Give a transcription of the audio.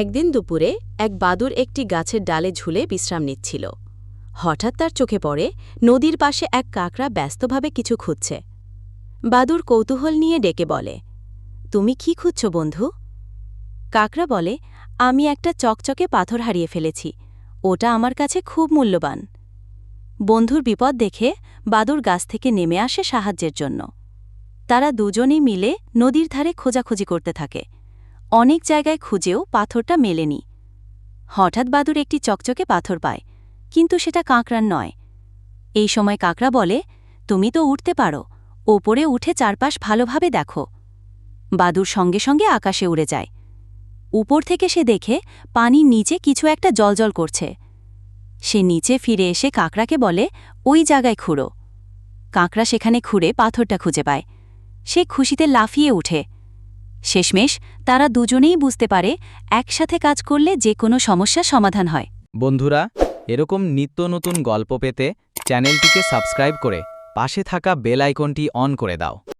একদিন দুপুরে এক বাদুর একটি গাছের ডালে ঝুলে বিশ্রাম নিচ্ছিল। হঠাৎ তার চোখে পড়ে, নদীর পাশে এক কাকড়া ব্যস্তভাবে কিছু খুঁজছে। বাদুর কৌতূহল নিয়ে ডেকে বলে, তুমি কি খুঁজছ, বন্ধু? কাকড়া বলে, আমি একটা চকচকে পাথর হারিয়ে ফেলেছি। ওটা আমার কাছে খুব মূল্যবান। বন্ধুর বিপদ দেখে বাদুর গাছ থেকে নেমে আসে সাহায্যের জন্য। তারা দুজনেই মিলে নদীর ধারে খোঁজাখুঁজি করতে থাকে। অনেক জায়গায় খুঁজেও পাথরটা মেলেনি। হঠাৎ বাদুর একটি চকচকে পাথর পায়, কিন্তু সেটা কাঁকড়ার নয়। এই সময় কাঁকড়া বলে, তুমি তো উঠতে পারো, ওপরে উঠে চারপাশ ভালোভাবে দেখো। বাদুর সঙ্গে সঙ্গে আকাশে উড়ে যায়। উপর থেকে সে দেখে পানির নিচে কিছু একটা জলজল করছে। সে নিচে ফিরে এসে কাঁকড়াকে বলে, ওই জায়গায় খুঁড়ো। কাঁকড়া সেখানে খুঁড়ে পাথরটা খুঁজে পায়। সে খুশিতে লাফিয়ে উঠে। শেষমেশ তারা দুজনেই বুঝতে পারে একসাথে কাজ করলে যে কোনো সমস্যার সমাধান হয়। বন্ধুরা, এরকম নিত্য নতুন গল্প পেতে চ্যানেলটিকে সাবস্ক্রাইব করে পাশে থাকা বেল আইকনটি অন করে দাও।